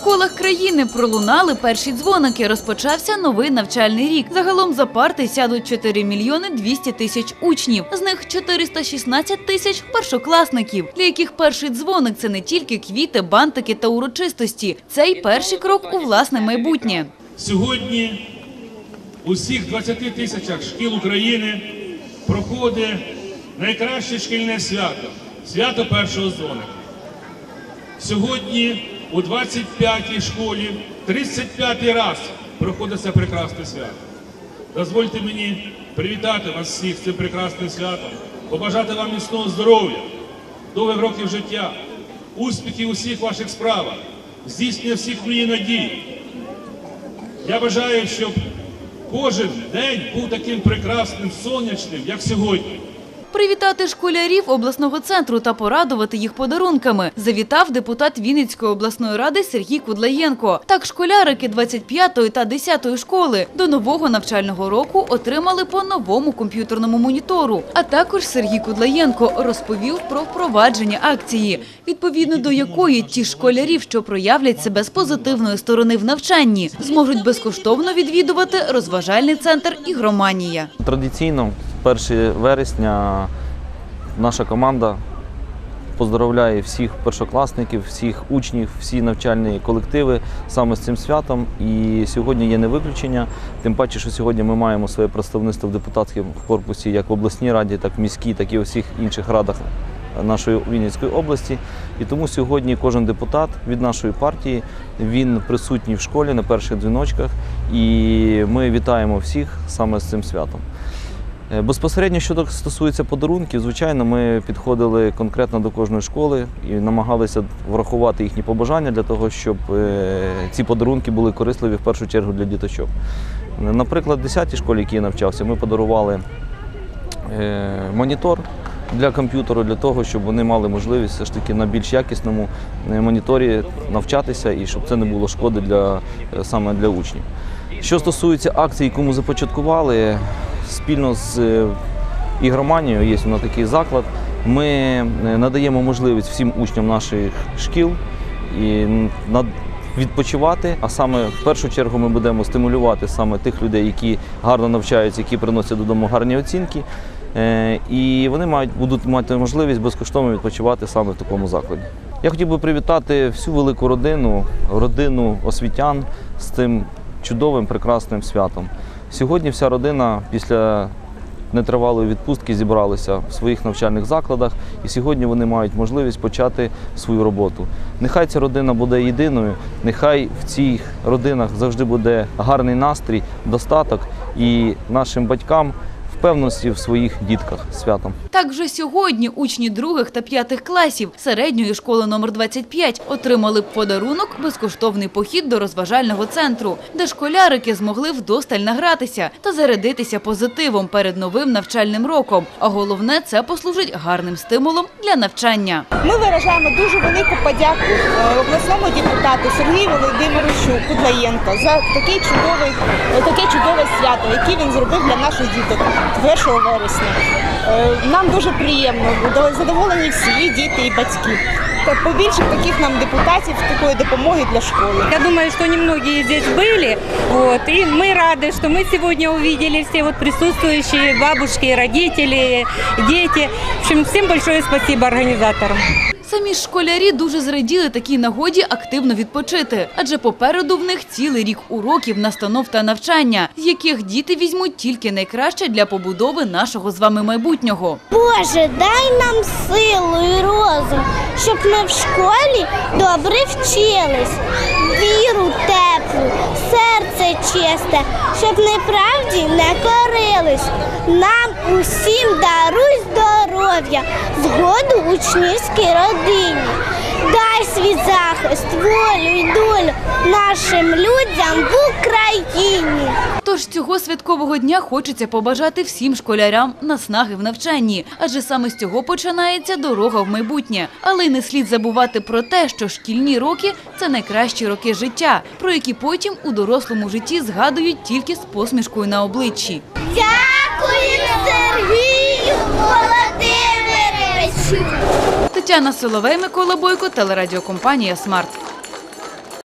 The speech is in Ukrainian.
школах країни пролунали перші дзвоники. Розпочався новий навчальний рік. Загалом за парти сядуть 4 мільйони 200 тисяч учнів. З них 416 тисяч першокласників, для яких перший дзвоник це не тільки квіти, бантики та урочистості. Це й перший крок у власне майбутнє. Сьогодні у всіх 20 тисячах шкіл України проходить найкраще шкільне свято свято першого дзвоника. Сьогодні у 25-й школі 35-й раз проходить це прекрасне свято. Дозвольте мені привітати вас всіх з цим прекрасним святом, побажати вам міцного здоров'я, довгих років життя, успіхів у всіх ваших справах, здійснення всіх мрій надій. Я бажаю, щоб кожен день був таким прекрасним, сонячним, як сьогодні. Привітати школярів обласного центру та порадувати їх подарунками завітав депутат Вінницької обласної ради Сергій Кудлаєнко. Так, школярики 25-ї та 10-ї школи до нового навчального року отримали по новому комп'ютерному монітору. А також Сергій Кудлаєнко розповів про впровадження акції, відповідно до якої ті школярів, що проявлять себе з позитивної сторони в навчанні, зможуть безкоштовно відвідувати розважальний центр «Ігроманія». Традиційно, 1 вересня, наша команда поздравляє всіх першокласників, всіх учнів, всі навчальні колективи саме з цим святом. І сьогодні є не виключення. Тим паче, що сьогодні ми маємо своє представництво в депутатському корпусі як в обласній раді, так в міській, так і у всіх інших радах нашої Вінницької області. І тому сьогодні кожен депутат від нашої партії він присутній в школі на перших дзвіночках. І ми вітаємо всіх саме з цим святом. Е, Безпосередньо щодо стосується подарунків, звичайно, ми підходили конкретно до кожної школи і намагалися врахувати їхні побажання для того, щоб е, ці подарунки були корисливі в першу чергу для діточок. Наприклад, в 10-й школі, в якій я навчався, ми подарували е, монітор для комп'ютеру, для того, щоб вони мали можливість все ж таки на більш якісному моніторі навчатися і щоб це не було шкоди для, саме для учнів. Що стосується акції, яку ми започаткували, спільно з е, ігроманією, є у нас такий заклад, ми е, надаємо можливість всім учням наших шкіл і над- відпочивати. А саме в першу чергу ми будемо стимулювати саме тих людей, які гарно навчаються, які приносять додому гарні оцінки. Е, І вони мають будуть мати можливість безкоштовно відпочивати саме в такому закладі. Я хотів би привітати всю велику родину, родину освітян з цим чудовим прекрасним святом. Сьогодні вся родина після нетривалої відпустки зібралися в своїх навчальних закладах, і сьогодні вони мають можливість почати свою роботу. Нехай ця родина буде єдиною, нехай в цих родинах завжди буде гарний настрій, достаток і нашим батькам впевненості в своїх дітках святом. Так вже сьогодні учні других та п'ятих класів середньої школи номер 25 отримали подарунок безкоштовний похід до розважального центру, де школярики змогли вдосталь награтися та зарядитися позитивом перед новим навчальним роком. А головне, це послужить гарним стимулом для навчання. Ми виражаємо дуже велику подяку е, обласному депутату Сергію Володимировичу Кудлаєнко за такий чудовий, е, таке чудове свято, яке він зробив для наших діток 1 вересня. Е, Нам дуже приємно, були задоволені всі і діти, і батьки. Та побільше таких нам депутатів, такої допомоги для школи. Я думаю, что немногие здесь были, вот, и мы рады, что мы сегодня увидели все вот присутствующие бабушки, родители, дети. В общем, всем большое спасибо организаторам. Самі школярі дуже зраділи такій нагоді активно відпочити, адже попереду в них цілий рік уроків, настанов та навчання, з яких діти візьмуть тільки найкраще для побудови нашого з вами майбутнього. Боже, дай нам силу і розум, щоб ми в школі добре вчились, віру теплу, серце чисте, щоб неправді не корились. Нам усім даруй здоров'я, згоду учнівській родині. Дай свій захист, волю і долю нашим людям в Україні. Тож цього святкового дня хочеться побажати всім школярям наснаги в навчанні, адже саме з цього починається дорога в майбутнє. Але й не слід забувати про те, що шкільні роки це найкращі роки життя, про які потім у дорослому житті згадують тільки з посмішкою на обличчі. Тетяна Соловей, Микола Бойко, телерадіокомпанія Смарт.